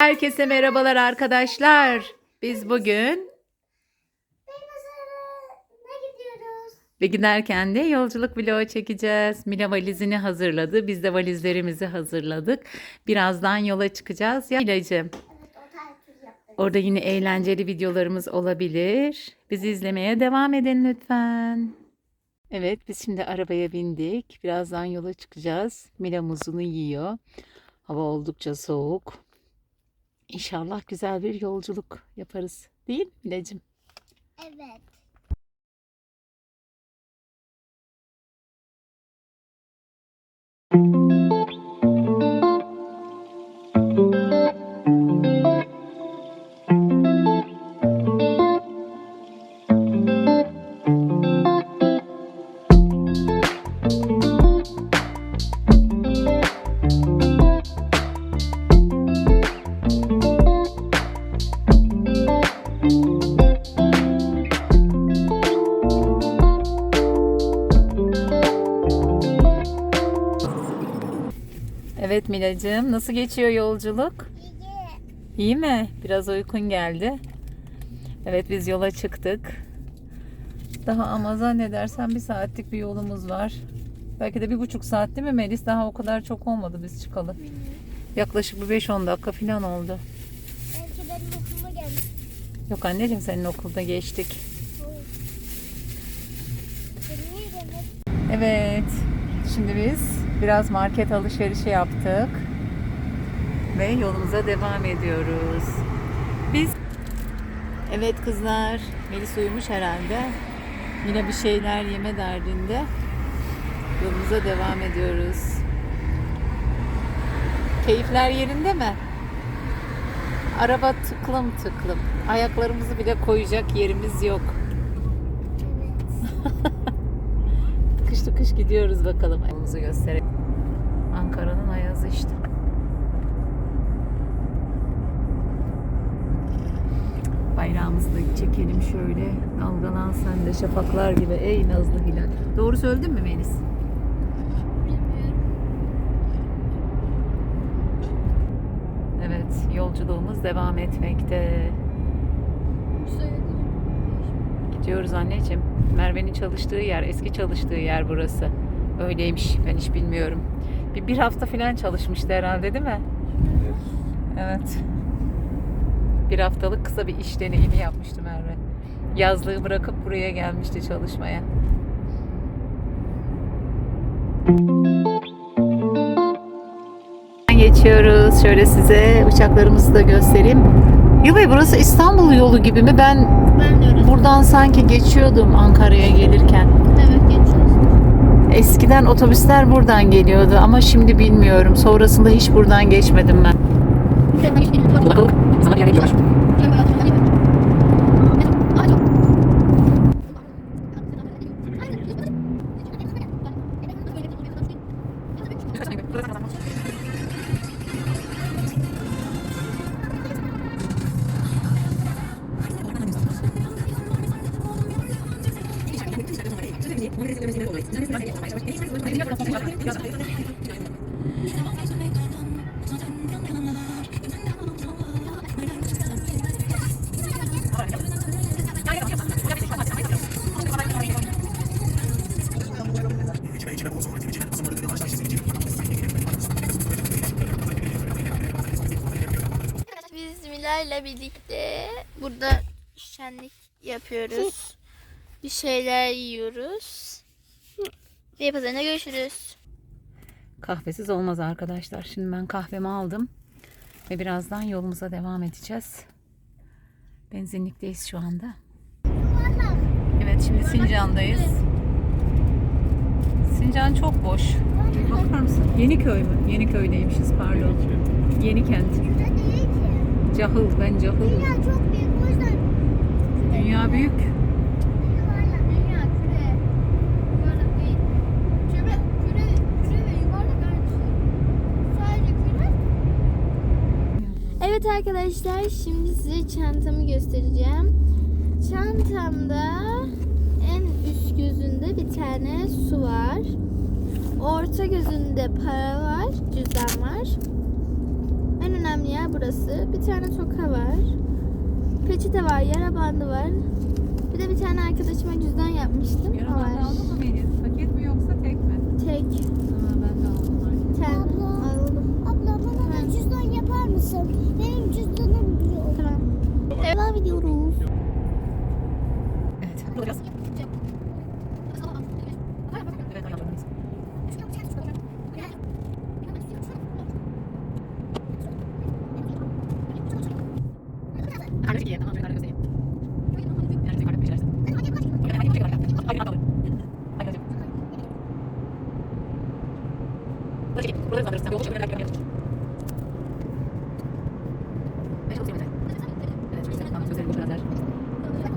Herkese merhabalar arkadaşlar. Biz bugün ve giderken de yolculuk vlogu çekeceğiz. Mila valizini hazırladı. Biz de valizlerimizi hazırladık. Birazdan yola çıkacağız. Ya Milacığım, yaptık. orada yine eğlenceli videolarımız olabilir. Bizi izlemeye devam edin lütfen. Evet, biz şimdi arabaya bindik. Birazdan yola çıkacağız. Mila muzunu yiyor. Hava oldukça soğuk. İnşallah güzel bir yolculuk yaparız. Değil mi Milacığım? Evet. Evet Milacığım, nasıl geçiyor yolculuk? İyi. İyi mi? Biraz uykun geldi. Evet biz yola çıktık. Daha ama zannedersem bir saatlik bir yolumuz var. Belki de bir buçuk saat değil mi Melis? Daha o kadar çok olmadı biz çıkalı. Yaklaşık bir 5-10 dakika falan oldu. Belki benim okuma gelmiş. Yok anneciğim senin okulda geçtik. Evet. Şimdi biz biraz market alışverişi yaptık. Ve yolumuza devam ediyoruz. Biz Evet kızlar, Melis uyumuş herhalde. Yine bir şeyler yeme derdinde. Yolumuza devam ediyoruz. Keyifler yerinde mi? Araba tıklım tıklım. Ayaklarımızı bile koyacak yerimiz yok. Tıkış tıkış gidiyoruz bakalım. Yolumuzu gösterelim. Ankara'nın ayazı işte. Bayrağımızı da çekelim şöyle. Dalgalan sen de şafaklar gibi. Ey nazlı hilal. Doğru söyledin mi Melis? Evet, yolculuğumuz devam etmekte. Gidiyoruz anneciğim. Merve'nin çalıştığı yer, eski çalıştığı yer burası. Öyleymiş, ben hiç bilmiyorum. Bir, bir hafta falan çalışmıştı herhalde değil mi? Evet. Bir haftalık kısa bir iş deneyimi yapmıştı Merve. Yazlığı bırakıp buraya gelmişti çalışmaya. Geçiyoruz. Şöyle size uçaklarımızı da göstereyim. Yılbay burası İstanbul yolu gibi mi? Ben Ben buradan sanki geçiyordum Ankara'ya gelirken. Evet. Eskiden otobüsler buradan geliyordu ama şimdi bilmiyorum. Sonrasında hiç buradan geçmedim ben. Sana bir yere gidiyorlar. Biz Milay'la birlikte burada şenlik yapıyoruz. Bir şeyler yiyoruz. Ve pazarına görüşürüz. Kahvesiz olmaz arkadaşlar. Şimdi ben kahvemi aldım. Ve birazdan yolumuza devam edeceğiz. Benzinlikteyiz şu anda. Evet şimdi Sincan'dayız. Sincan çok boş. Bakar mısın? Yeniköy mü? Yeniköy'deymişiz pardon. Yenikent. Cahıl ben cahılım. Dünya çok büyük o yüzden Dünya büyük. Arkadaşlar şimdi size çantamı göstereceğim. Çantamda en üst gözünde bir tane su var. Orta gözünde para var, cüzdan var. En önemli yer burası. Bir tane toka var. Peçete var, yara bandı var. Bir de bir tane arkadaşıma cüzdan yapmıştım. O var. aldın mı Melis? Paket mi yoksa tek mi? Tek. Aa, ben de aldım. Bir tane Abla. aldım. Abla bana da cüzdan yapar mısın? Benim cüzdanım yok. Tamam. Devam ediyoruz. Evet. Bulacağız. Evet, ayarlarımız. Kardeş giyin. Tamam, şöyle kardeş göstereyim. Yani şöyle kardeş geçersin. Öyle, hayır, şöyle kardeş. Hayır, hayır, hayır. Hayır, hocam. Burada çekeyim. Burada hızlandırırız. Tabii, yolu çevirerek yapmayalım. Ben çalışayım öyle. Evet, şöyle tamam, gözlerim boşuna der. Hayır,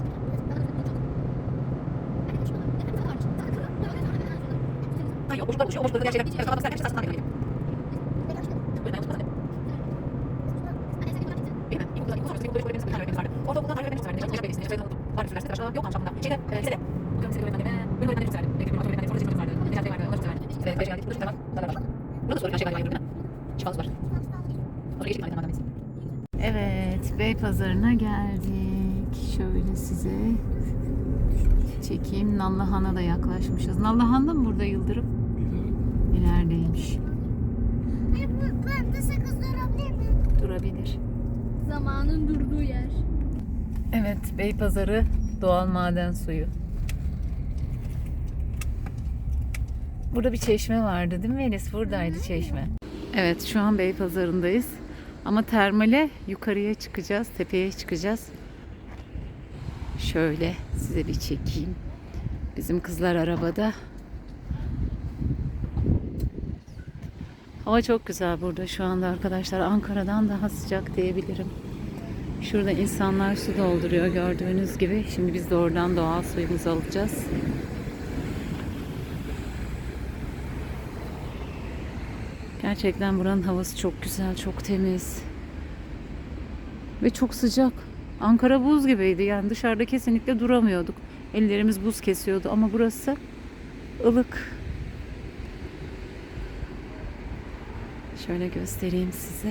boşluklar boşuyor. Boşlukları gerçekten. Evet, adam isterken saçından bekleyelim. Buyurun, ben tutmadım. Bilmem. İlkokulda, ilkokul sonrası, ilkokulda ilkokulda bir tane öğretmenimiz vardı. Ortaokulda tarih öğretmenimiz vardı. Çalışma belediyesinde, yaşadığını unuttum. Var bir sürü derste başka yok amcamda. Şeyde, e, lisede. Bakıyorum lisede öğretmenliğime. Bölüm öğretmenliği vardı. Belki bir matematik öğretmenliği, sonra öğretmenliği vardı. Necati vardı, onları severdim. İşte beş geldik, burada tamam. Bunlar var. Burada soru şey değil mi? Şifanız var. Sonra geçtik aynı zamanda Evet, Beypazarı'na geldik. Şöyle size çekeyim. Nallıhan'a da yaklaşmışız. Nallıhan da mı burada Yıldırım? İlerideymiş. Ben de sakız durabilir miyim? Durabilir. Zamanın durduğu yer. Evet, Beypazarı doğal maden suyu. Burada bir çeşme vardı değil mi Melis? Buradaydı çeşme. Evet, şu an Beypazarı'ndayız. Ama termale yukarıya çıkacağız, tepeye çıkacağız. Şöyle size bir çekeyim. Bizim kızlar arabada. Hava çok güzel burada şu anda arkadaşlar. Ankara'dan daha sıcak diyebilirim. Şurada insanlar su dolduruyor gördüğünüz gibi. Şimdi biz de oradan doğal suyumuzu alacağız. Gerçekten buranın havası çok güzel, çok temiz. Ve çok sıcak. Ankara buz gibiydi. Yani dışarıda kesinlikle duramıyorduk. Ellerimiz buz kesiyordu ama burası ılık. Şöyle göstereyim size.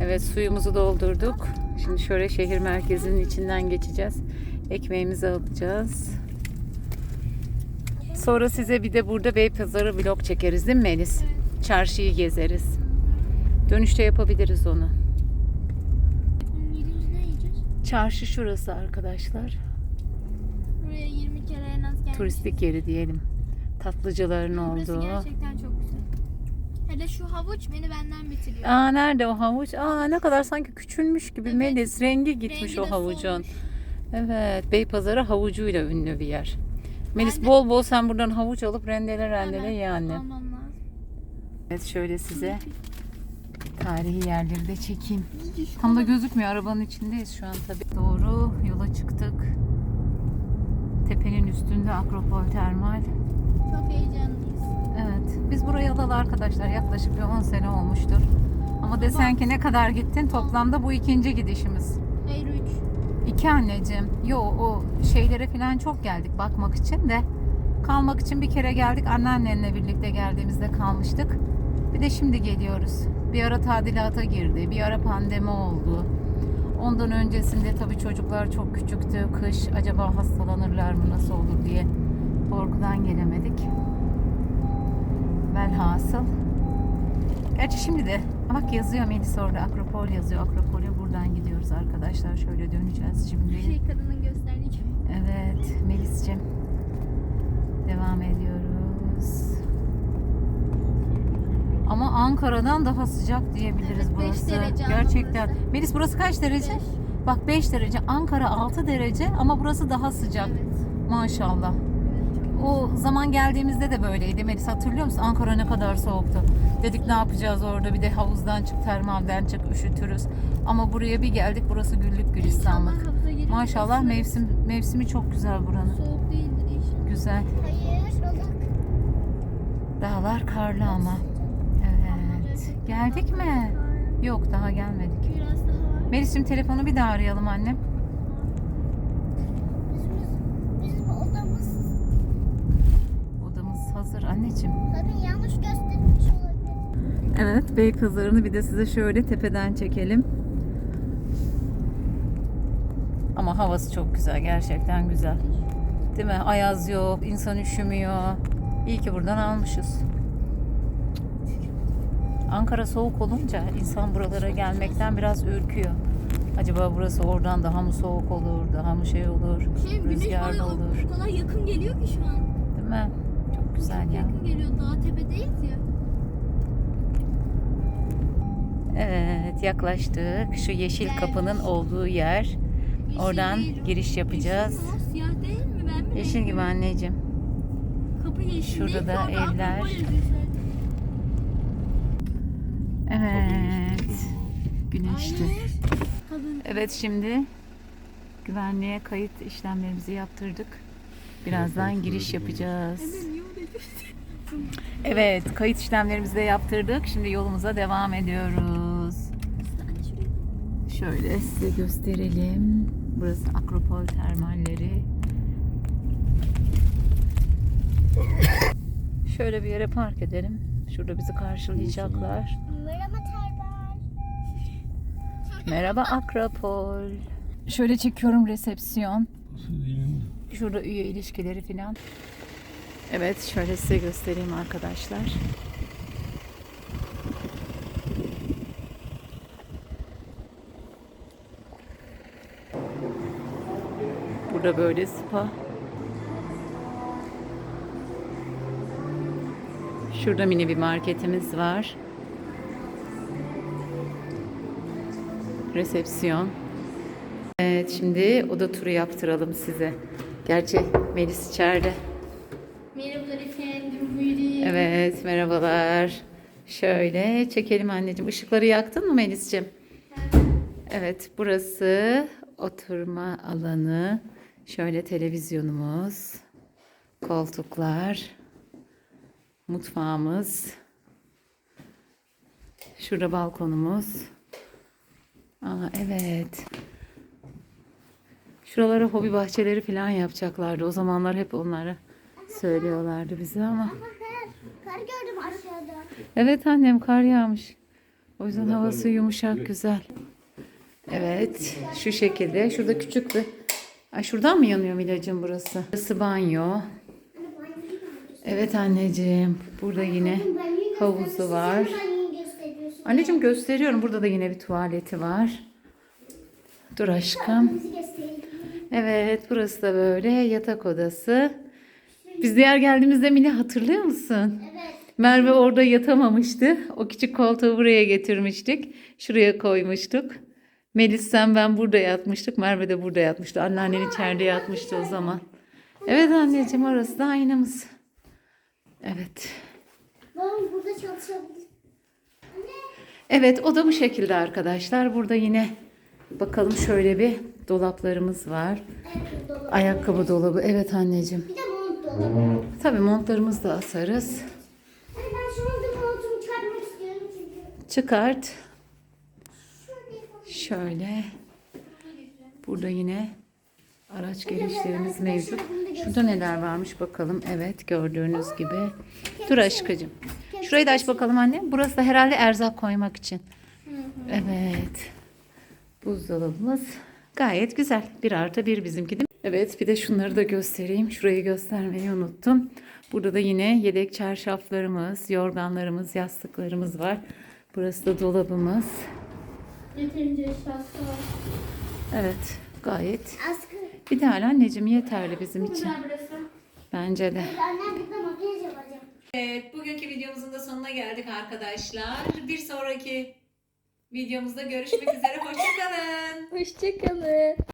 Evet suyumuzu doldurduk. Şimdi şöyle şehir merkezinin içinden geçeceğiz. Ekmeğimizi alacağız. Sonra size bir de burada Beypazarı vlog çekeriz değil mi Melis? Çarşıyı gezeriz. Dönüşte yapabiliriz onu. 17. ne yiyeceğiz? Çarşı şurası arkadaşlar. Buraya 20 kere en az gelmişiz. Turistik yeri diyelim. Tatlıcıların Burası olduğu. gerçekten çok güzel. Hele şu havuç beni benden bitiriyor. Aa nerede o havuç? Aa ne kadar sanki küçülmüş gibi Evet. Melis. Rengi gitmiş Rengi o havucun. solmuş. Evet, Beypazarı havucuyla ünlü bir yer. Melis de- bol bol sen buradan havuç alıp rendele rendele ye anne. Evet şöyle size tarihi yerleri de çekeyim. Tam da gözükmüyor arabanın içindeyiz şu an tabii. Doğru yola çıktık. Tepenin üstünde Akropol Termal. Çok heyecanlıyız. Evet biz burayı alalı arkadaşlar yaklaşık bir 10 sene olmuştur. Ama desen ki ne kadar gittin toplamda bu ikinci gidişimiz. Hayır 3. İki anneciğim. Yo o şeylere falan çok geldik bakmak için de. Kalmak için bir kere geldik. Anneannenle birlikte geldiğimizde kalmıştık. Bir de şimdi geliyoruz. Bir ara tadilata girdi. Bir ara pandemi oldu. Ondan öncesinde tabii çocuklar çok küçüktü. Kış acaba hastalanırlar mı nasıl olur diye korkudan gelemedik. Velhasıl. Gerçi şimdi de bak yazıyor Melis orada Akropol yazıyor. Akropol'e buradan gidiyoruz arkadaşlar. Şöyle döneceğiz şimdi. Şey kadının gösterdiği. Evet Melis'cim. Devam ediyoruz. Ama Ankara'dan daha sıcak diyebiliriz Evet, burası. derece Gerçekten. burası. Melis burası kaç derece? Beş. Bak 5 derece. Ankara 6 derece ama burası daha sıcak. Evet. Maşallah. O zaman geldiğimizde de böyleydi. Melis hatırlıyor musun? Ankara ne kadar soğuktu. Dedik ne yapacağız orada? Bir de havuzdan çık, termalden çık, üşütürüz. Ama buraya bir geldik. Burası güllük gülistanlık. Maşallah mevsim mevsimi çok güzel buranın. Soğuk değildir inşallah. Güzel. Hayır. Dağlar karlı ama. Geldik mi? Yok daha gelmedik. Biraz daha var. Melis'cim telefonu bir daha arayalım annem. Bizim, bizim odamız Odamız hazır anneciğim. tabii yanlış gösterilmiş olabilir. Evet Beypazarı'nı bir de size şöyle tepeden çekelim. Ama havası çok güzel gerçekten güzel. Değil mi? Ayaz yok, insan üşümüyor. İyi ki buradan almışız. Ankara soğuk olunca insan buralara gelmekten biraz ürküyor. Acaba burası oradan daha mı soğuk olur, daha mı şey olur, Şey, rüzgarlı bana olur. o kadar yakın geliyor ki şu an. Değil mi? Çok güzel ya. Yakın geliyor. Dağ tepedeyiz ya. Evet yaklaştık. Şu yeşil kapının olduğu yer. Yeşil Oradan değil giriş yapacağız. Yeşil mi? Siyah değil mi? Ben mi? Yeşil gibi anneciğim. Kapı yeşil Şurada değil. da evler. Evet. Kadın. Evet şimdi güvenliğe kayıt işlemlerimizi yaptırdık. Birazdan giriş yapacağız. Evet kayıt işlemlerimizi de yaptırdık. Şimdi yolumuza devam ediyoruz. Şöyle size gösterelim. Burası Akropol termalleri. Şöyle bir yere park edelim. Şurada bizi karşılayacaklar. Merhaba Akropol. Şöyle çekiyorum resepsiyon. Şurada üye ilişkileri falan. Evet şöyle size göstereyim arkadaşlar. Burada böyle spa. Şurada mini bir marketimiz var. Resepsiyon. Evet şimdi oda turu yaptıralım size. Gerçi Melis içeride. Merhabalar efendim. Buyurun. Evet merhabalar. Şöyle çekelim anneciğim. Işıkları yaktın mı Melis'ciğim? Evet burası oturma alanı. Şöyle televizyonumuz. Koltuklar. Mutfağımız. Şurada balkonumuz. Aa evet. Şuralara hobi bahçeleri falan yapacaklardı. O zamanlar hep onları söylüyorlardı bize ama. Kar gördüm aşağıda. Evet annem kar yağmış. O yüzden havası yumuşak güzel. Evet şu şekilde. Şurada küçük bir... Ay şuradan mı yanıyor Milacığım burası? Burası banyo. Evet anneciğim. Burada yine havuzu var. Anneciğim gösteriyorum. Burada da yine bir tuvaleti var. Dur aşkım. Evet burası da böyle yatak odası. Biz diğer geldiğimizde Mine hatırlıyor musun? Evet. Merve orada yatamamıştı. O küçük koltuğu buraya getirmiştik. Şuraya koymuştuk. Melis sen ben burada yatmıştık. Merve de burada yatmıştı. Anneannen içeride yatmıştı o zaman. Evet anneciğim orası da aynamız. Evet. Babam burada çalışabilir. Evet o da bu şekilde arkadaşlar. Burada yine bakalım şöyle bir dolaplarımız var. Evet dolabı. Ayakkabı dolabı. Evet anneciğim. Bir de mont dolabı. Tabii montlarımızı da asarız. Hani ben şu anda montumu çıkarmak istiyorum çünkü. Çıkart. Şöyle. Burada yine araç gelişlerimiz mevcut. Şurada neler varmış bakalım. Evet gördüğünüz gibi. Dur aşkıcım. Şurayı da aç bakalım anne. Burası da herhalde erzak koymak için. Evet. Buzdolabımız gayet güzel. Bir artı bir bizimki değil mi? Evet bir de şunları da göstereyim. Şurayı göstermeyi unuttum. Burada da yine yedek çarşaflarımız, yorganlarımız, yastıklarımız var. Burası da dolabımız. Yeterince eşyası var. Evet gayet Askı. ideal anneciğim yeterli bizim için. Bence de. Burada yapacağım. Evet bugünkü videomuzun da sonuna geldik arkadaşlar. Bir sonraki videomuzda görüşmek üzere. Hoşçakalın. Hoşçakalın.